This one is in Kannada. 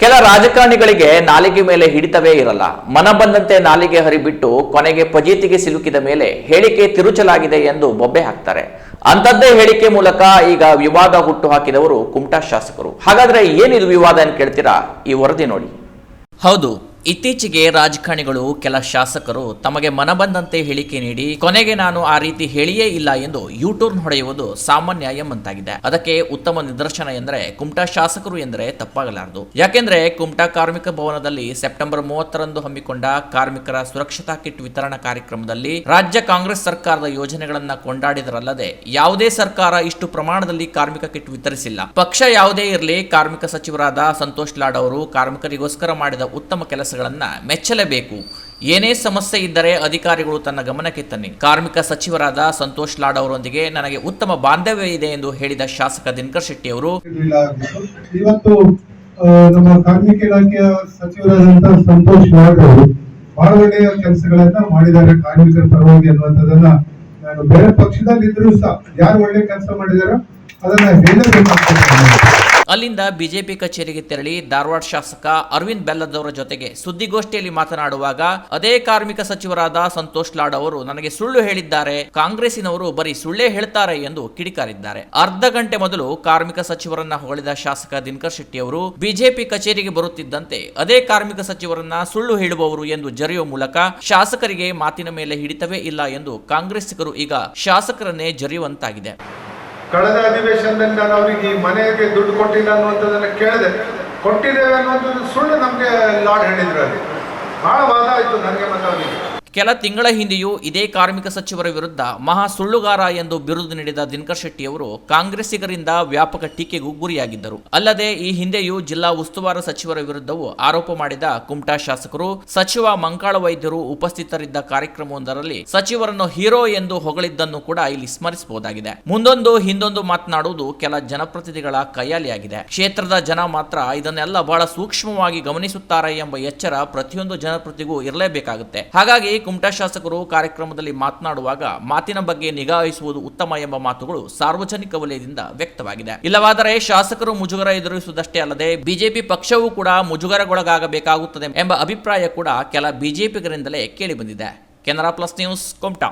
ಕೆಲ ರಾಜಕಾರಣಿಗಳಿಗೆ ನಾಲಿಗೆ ಮೇಲೆ ಹಿಡಿತವೇ ಇರಲ್ಲ. ಮನ ಬಂದಂತೆ ನಾಲಿಗೆ ಹರಿಬಿಟ್ಟು ಕೊನೆಗೆ ಫಜೀತಿಗೆ ಸಿಲುಕಿದ ಮೇಲೆ ಹೇಳಿಕೆ ತಿರುಚಲಾಗಿದೆ ಎಂದು ಬೊಬ್ಬೆ ಹಾಕ್ತಾರೆ. ಅಂಥದ್ದೇ ಹೇಳಿಕೆ ಮೂಲಕ ಈಗ ವಿವಾದ ಹುಟ್ಟು ಹಾಕಿದವರು ಕುಮಟಾ ಶಾಸಕರು. ಹಾಗಾದ್ರೆ ಏನಿದು ವಿವಾದ ಅಂತ ಕೇಳ್ತೀರಾ? ಈ ವರದಿ ನೋಡಿ. ಹೌದು. ಇತ್ತೀಚೆಗೆ ರಾಜಕಾರಣಿಗಳು, ಕೆಲ ಶಾಸಕರು ತಮಗೆ ಮನಬಂದಂತೆ ಹೇಳಿಕೆ ನೀಡಿ, ಕೊನೆಗೆ ನಾನು ಆ ರೀತಿ ಹೇಳಿಯೇ ಇಲ್ಲ ಎಂದು ಯೂಟರ್ನ್ ಹೊಡೆಯುವುದು ಸಾಮಾನ್ಯ ಎಂಬಂತಾಗಿದೆ. ಅದಕ್ಕೆ ಉತ್ತಮ ನಿದರ್ಶನ ಎಂದರೆ ಕುಮಟಾ ಶಾಸಕರು ಎಂದರೆ ತಪ್ಪಾಗಲಾರದು. ಯಾಕೆಂದ್ರೆ ಕುಮಟಾ ಕಾರ್ಮಿಕ ಭವನದಲ್ಲಿ ಸೆಪ್ಟೆಂಬರ್ ಮೂವತ್ತರಂದು ಹಮ್ಮಿಕೊಂಡ ಕಾರ್ಮಿಕರ ಸುರಕ್ಷತಾ ಕಿಟ್ ವಿತರಣಾ ಕಾರ್ಯಕ್ರಮದಲ್ಲಿ ರಾಜ್ಯ ಕಾಂಗ್ರೆಸ್ ಸರ್ಕಾರದ ಯೋಜನೆಗಳನ್ನ ಕೊಂಡಾಡಿದರಲ್ಲದೆ ಯಾವುದೇ ಸರ್ಕಾರ ಇಷ್ಟು ಪ್ರಮಾಣದಲ್ಲಿ ಕಾರ್ಮಿಕ ಕಿಟ್ ವಿತರಿಸಿಲ್ಲ. ಪಕ್ಷ ಯಾವುದೇ ಇರಲಿ, ಕಾರ್ಮಿಕ ಸಚಿವರಾದ ಸಂತೋಷ್ ಲಾಡ್ ಅವರು ಕಾರ್ಮಿಕರಿಗೋಸ್ಕರ ಮಾಡಿದ ಉತ್ತಮ ಕೆಲಸಗಳನ್ನ ಮೆಚ್ಚಲೇಬೇಕು. ಏನೇ ಸಮಸ್ಯೆ ಇದ್ದರೆ ಅಧಿಕಾರಿಗಳು ತನ್ನ ಗಮನಕ್ಕೆ ತನ್ನಿ. ಕಾರ್ಮಿಕ ಸಚಿವರಾದ ಸಂತೋಷ್ ಲಾಡ್ ಅವರೊಂದಿಗೆ ನನಗೆ ಉತ್ತಮ ಬಾಂಧವ್ಯ ಇದೆ ಎಂದು ಹೇಳಿದ ಶಾಸಕ ದಿನಕರ್ ಶೆಟ್ಟಿ ಅವರು. ಇವತ್ತು ನಮ್ಮ ಕಾರ್ಮಿಕ ಇಲಾಖೆಯ ಸಚಿವರಾದಂತಹ ಸಂತೋಷ್ ಲಾಡ್ ಅವರು ಬಹಳ ಒಳ್ಳೆಯ ಕೆಲಸಗಳನ್ನ ಮಾಡಿದ್ದಾರೆ ಕಾರ್ಮಿಕರ ಪರವಾಗಿ ಅನ್ನುವಂಥದ್ದನ್ನ ನಾನು ಬೇರೆ ಪಕ್ಷದಲ್ಲಿ ಇದ್ರೂ ಸಹ ಯಾರು ಒಳ್ಳೆ ಕೆಲಸ ಮಾಡಿದಾರೋ ಅದನ್ನ ಹೇಳಬೇಕಾಗ್ತದೆ. ಅಲ್ಲಿಂದ ಬಿಜೆಪಿ ಕಚೇರಿಗೆ ತೆರಳಿ ಧಾರವಾಡ ಶಾಸಕ ಅರವಿಂದ್ ಬೆಲ್ಲದವರ ಜೊತೆಗೆ ಸುದ್ದಿಗೋಷ್ಠಿಯಲ್ಲಿ ಮಾತನಾಡುವಾಗ, ಅದೇ ಕಾರ್ಮಿಕ ಸಚಿವರಾದ ಸಂತೋಷ್ ಲಾಡ್ ಅವರು ನನಗೆ ಸುಳ್ಳು ಹೇಳಿದ್ದಾರೆ, ಕಾಂಗ್ರೆಸ್ಸಿನವರು ಬರೀ ಸುಳ್ಳೇ ಹೇಳ್ತಾರೆ ಎಂದು ಕಿಡಿಕಾರಿದ್ದಾರೆ. ಅರ್ಧ ಗಂಟೆ ಮೊದಲು ಕಾರ್ಮಿಕ ಸಚಿವರನ್ನ ಹೊಗಳಿದ ಶಾಸಕ ದಿನಕರ್ ಶೆಟ್ಟಿ ಅವರು ಬಿಜೆಪಿ ಕಚೇರಿಗೆ ಬರುತ್ತಿದ್ದಂತೆ ಅದೇ ಕಾರ್ಮಿಕ ಸಚಿವರನ್ನ ಸುಳ್ಳು ಹೇಳುವವರು ಎಂದು ಜರೆಯುವ ಮೂಲಕ ಶಾಸಕರಿಗೆ ಮಾತಿನ ಮೇಲೆ ಹಿಡಿತವೇ ಇಲ್ಲ ಎಂದು ಕಾಂಗ್ರೆಸ್ಸಿಗರು ಈಗ ಶಾಸಕರನ್ನೇ ಜರಿಯುವಂತಾಗಿದೆ. ಕಳೆದ ಅಧಿವೇಶನದಲ್ಲಿ ನಾನು ಅವರಿಗೆ ಈ ಮನೆಗೆ ದುಡ್ಡು ಕೊಟ್ಟಿಲ್ಲ ಅನ್ನುವಂಥದ್ದನ್ನು ಕೇಳಿದೆ. ಕೊಟ್ಟಿದ್ದೇವೆ ಅನ್ನುವಂಥದ್ದು ಸುಳ್ಳು ನಮಗೆ ಲಾಡ್ ಹೇಳಿದ್ರು ಅಲ್ಲಿ. ಭಾಳ ವಾದ ಆಯಿತು ನನಗೆ ಮತ್ತು ಅವರಿಗೆ. ಕೆಲ ತಿಂಗಳ ಹಿಂದೆಯೂ ಇದೇ ಕಾರ್ಮಿಕ ಸಚಿವರ ವಿರುದ್ಧ ಮಹಾ ಸುಳ್ಳುಗಾರ ಎಂದು ಬಿರುದು ನೀಡಿದ ದಿನಕರ್ ಶೆಟ್ಟಿ ಅವರು ಕಾಂಗ್ರೆಸ್ಸಿಗರಿಂದ ವ್ಯಾಪಕ ಟೀಕೆಗೂ ಗುರಿಯಾಗಿದ್ದರು. ಅಲ್ಲದೆ ಈ ಹಿಂದೆಯೂ ಜಿಲ್ಲಾ ಉಸ್ತುವಾರಿ ಸಚಿವರ ವಿರುದ್ಧವೂ ಆರೋಪ ಮಾಡಿದ ಕುಮಟಾ ಶಾಸಕರು, ಸಚಿವ ಮಂಕಾಳ ವೈದ್ಯರು ಉಪಸ್ಥಿತರಿದ್ದ ಕಾರ್ಯಕ್ರಮವೊಂದರಲ್ಲಿ ಸಚಿವರನ್ನು ಹೀರೋ ಎಂದು ಹೊಗಳಿದ್ದನ್ನು ಕೂಡ ಇಲ್ಲಿ ಸ್ಮರಿಸಬಹುದಾಗಿದೆ. ಮುಂದೊಂದು, ಹಿಂದೊಂದು ಮಾತನಾಡುವುದು ಕೆಲ ಜನಪ್ರತಿನಿಧಿಗಳ ಕೈಯಾಲಿಯಾಗಿದೆ. ಕ್ಷೇತ್ರದ ಜನ ಮಾತ್ರ ಇದನ್ನೆಲ್ಲ ಬಹಳ ಸೂಕ್ಷ್ಮವಾಗಿ ಗಮನಿಸುತ್ತಾರೆ ಎಂಬ ಎಚ್ಚರ ಪ್ರತಿಯೊಂದು ಜನಪ್ರತಿಗೂ ಇರಲೇಬೇಕಾಗುತ್ತೆ. ಹಾಗಾಗಿ ಕುಮಟಾ ಶಾಸಕರು ಕಾರ್ಯಕ್ರಮದಲ್ಲಿ ಮಾತನಾಡುವಾಗ ಮಾತಿನ ಬಗ್ಗೆ ನಿಗಾ ವಹಿಸುವುದು ಉತ್ತಮ ಎಂಬ ಮಾತುಗಳು ಸಾರ್ವಜನಿಕ ವಲಯದಿಂದ ವ್ಯಕ್ತವಾಗಿದೆ. ಇಲ್ಲವಾದರೆ ಶಾಸಕರು ಮುಜುಗರ ಎದುರಿಸುವುದಷ್ಟೇ ಅಲ್ಲದೆ ಬಿಜೆಪಿ ಪಕ್ಷವೂ ಕೂಡ ಮುಜುಗರಗೊಳಗಾಗಬೇಕಾಗುತ್ತದೆ ಎಂಬ ಅಭಿಪ್ರಾಯ ಕೂಡ ಕೆಲ ಬಿಜೆಪಿಗರಿಂದಲೇ ಕೇಳಿಬಂದಿದೆ. Canara plus news Kumta.